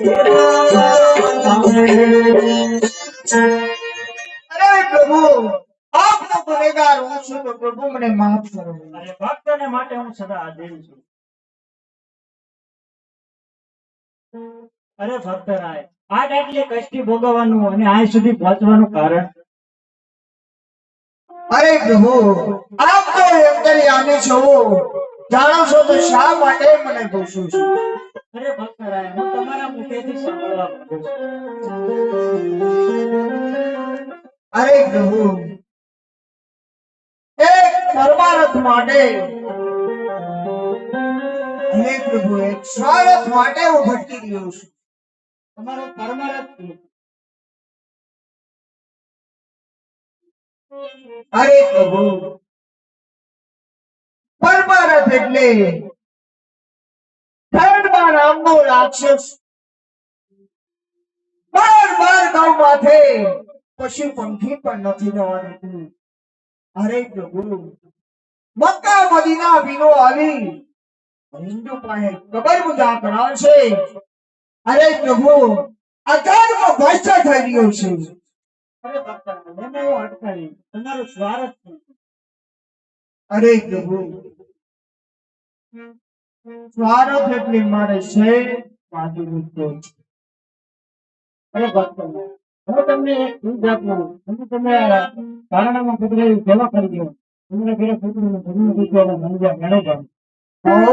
અરે પ્રભુ આપનો ગુનેગાર હું છું તો પ્રભુ મને માફ કરો અને ભક્તને માટે હું સદા આદેલ છું. અરે ભક્તરાય આજ આટલી કષ્ટી ભોગવવાનું અને આ સુધી પહોંચવાનું કારણ? અરે પ્રભુ આપ તો અંતર્યામી છો. જાણો છો તો શા માટે મને પૂછું છું? અરે ભક્તરાય હું તમારા મુખેથી સાંભળવા માંગુ છું. અરે પ્રભુ એક પરમારથ માટે હે પ્રભુ એક સ્વાર્થ માટે હું ભટકી રહ્યો છું. તમારો પરમારથ અરે પ્રભુ પરમારથ એટલે પ્રભુ, મક્કા મદીના વિનો હિન્દુ પાસે કબર મુજા કરાવશે અરે પ્રભુ, આ ધર્મ ભ્રષ્ટ થઈ રહ્યો છે. અરે પ્રભુ સ્વાર્થ એટલે મારે છે બાજુ મૂકવો છે. અરે ભક્તરાય હું તમને એક આપું તમે તમે કારણામાં કુતરાની સેવા કરી દો. તમને ઘરે કુતરીને ધર્મ મંજા મેળો જાઓ બહુ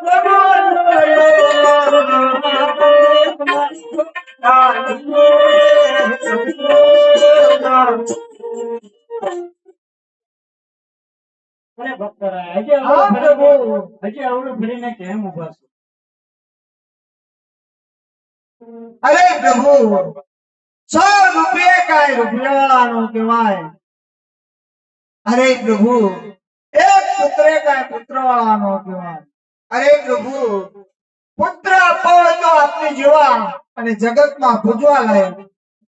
અરે હજી પ્રભુ. ફરીને- હજી અવળું કેમ ઊભા છો? અરે પ્રભુ સો રૂપિયા કાંઈ રૂપિયાવાળાનો કહેવાય. અરે પ્રભુ એક પુત્રે પુત્ર પુત્રવાળાનો કહેવાય. અરે પ્રભુ પુત્ર આપો તો આપને જોવા અને જગતમાં પૂજવા લાયક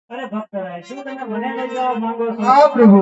અરે ભક્તરાય શું તમે મને લઈ જવા માંગો છો હા પ્રભુ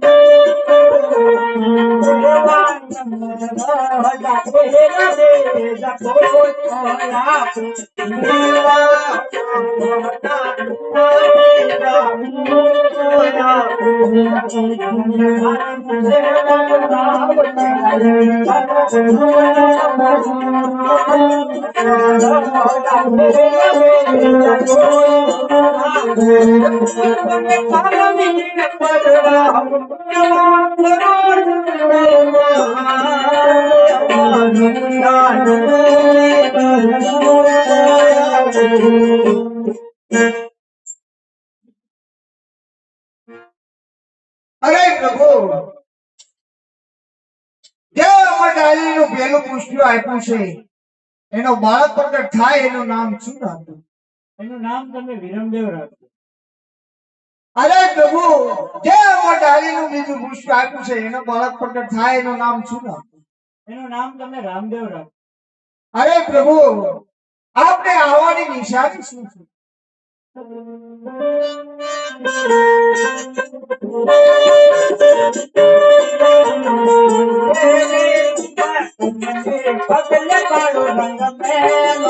I'm અરે પ્રભુ! જે અમર ડાલીનું પેલું પુષ્પ આપ્યું છે, એનો બાળક પ્રગટ થાય એનું નામ શું રાખવું એનું નામ તમે વિરમદેવ રાખજો અરે પ્રભુ, જે અમર ડાલીનું બીજું પુષ્ટિ આપ્યું છે, એનો બાળક પ્રગટ થાય એનું નામ શું રાખવું એનું નામ તમે રામદેવ રાખો અરે પ્રભુ આપને આવવાની નિશાની શું છે? પગલે રંગ મેલો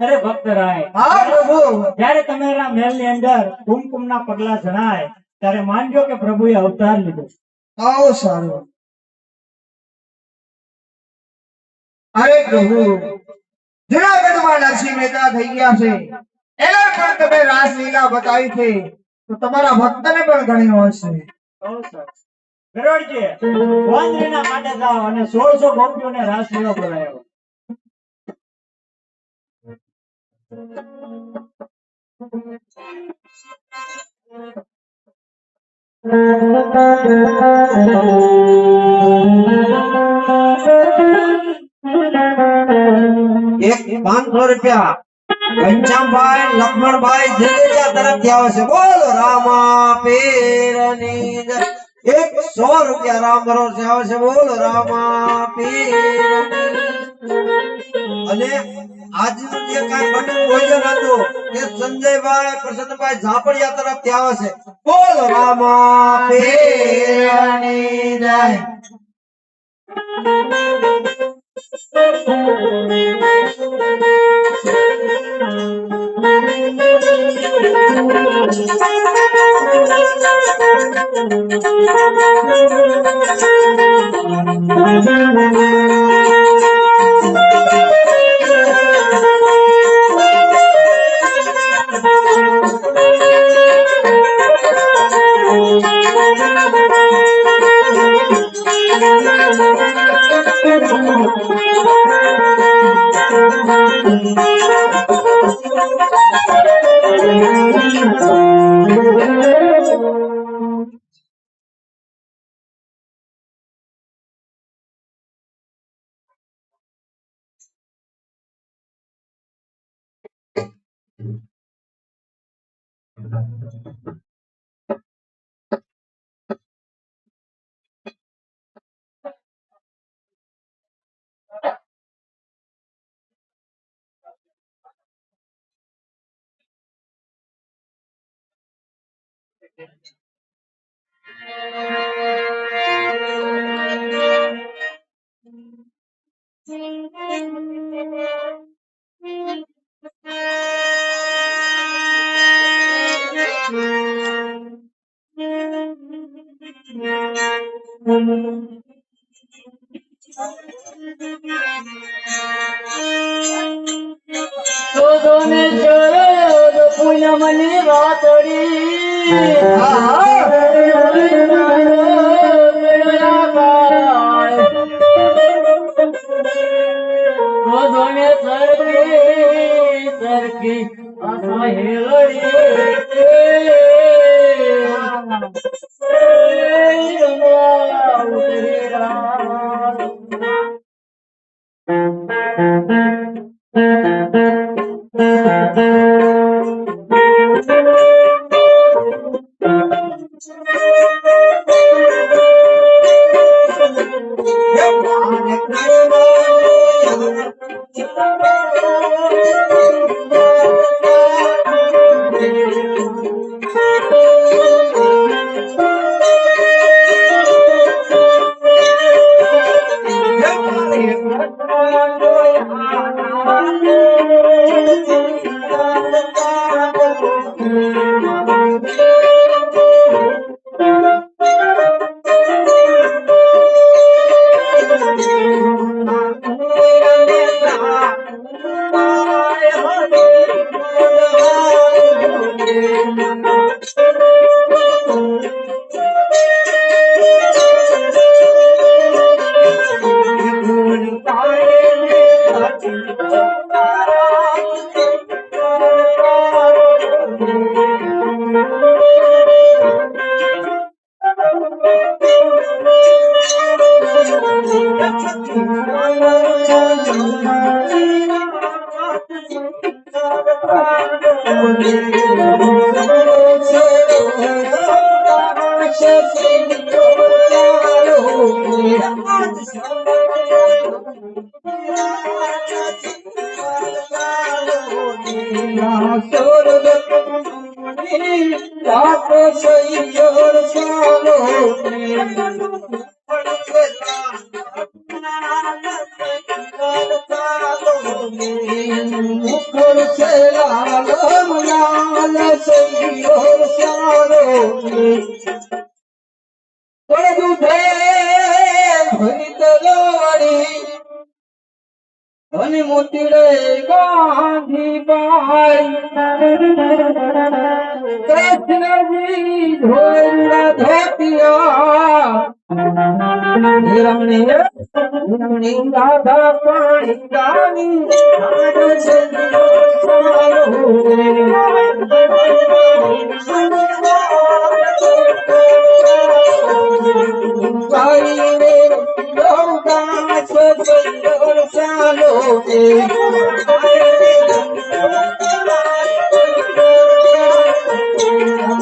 અરે ભક્તરાય હા પ્રભુ. જયારે તમારા મહેલની અંદર કુમકુમ ના પગલા જણાય ત્યારે માનજો કે પ્રભુએ અવતાર લીધો. આવો સારું. અરે પ્રભુ જુનાગઢમાં નરસિંહ મહેતા થઈ ગયા છે. એના પણ તમે રાસલીલા બતાવી છે. તો તમારા ભક્તને પણ ઘણી હશે ગરોડજી વાંદરીના માટે જાઓ અને સોળસો ગોપીઓને રાસ લીલો બોલાયો એક પાંચસો રૂપિયા ઘનશ્યામભાઈ લક્ષ્મણભાઈ જડેજા તરફથી આવે છે બોલો રામા પીરની જય. એક સો રૂપિયા રામ ભરોસે આવે છે બોલો રામા પીરની અને આજનું જે કાંઈ બન્યું ભોજન હતું તે સંજયભાઈ પ્રસન્નભાઈ ઝાપડિયા તરફથી આવે છે. બોલો Thank you. Thank you. Yeah. Thank you. અને કૃષ્ણજી ધોરડા ધોતિયા હિરમણી હિરમણી રાધા પાણી ગાની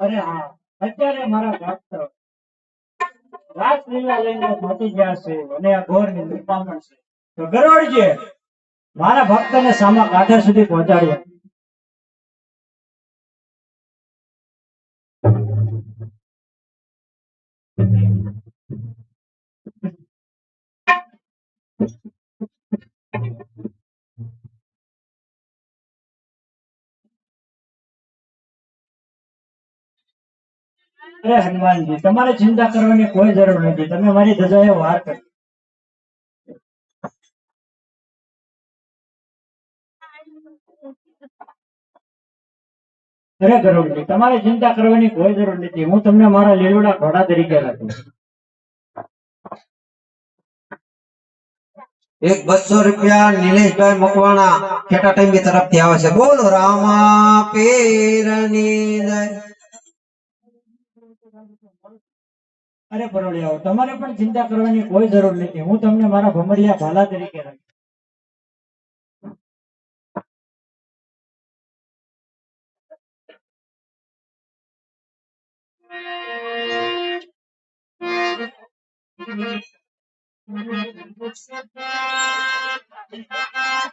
અરે હા, અત્યારે મારા ભક્ત રાસલીલા લઈને પહોંચી ગયા છે અને આ ઘોરની છે. તો ગરોડજી મારા ભક્તને સામા કાંઠા સુધી પહોંચાડ્યા. અરે હનુમાનજી, તમારે ચિંતા કરવાની કોઈ જરૂર નથી. તમે મારી ધજાએ વાર કરી. અરે ગરુડજી, તમારે ચિંતા કરવાની કોઈ જરૂર નથી. હું તમને મારા લીલોડા ઘોડા તરીકે રાખીશ એક બસો રૂપિયા નિલેશભાઈ મકવાણા ખેટા ટાઈમ તરફથી આવે છે. બોલો, રામા પેરની અરે પરોળિયાઓ તમારે પણ ચિંતા કરવાની કોઈ જરૂર નથી. હું તમને મારા ભમરિયા ભાલા તરીકે રાખું Thank you. Thank you.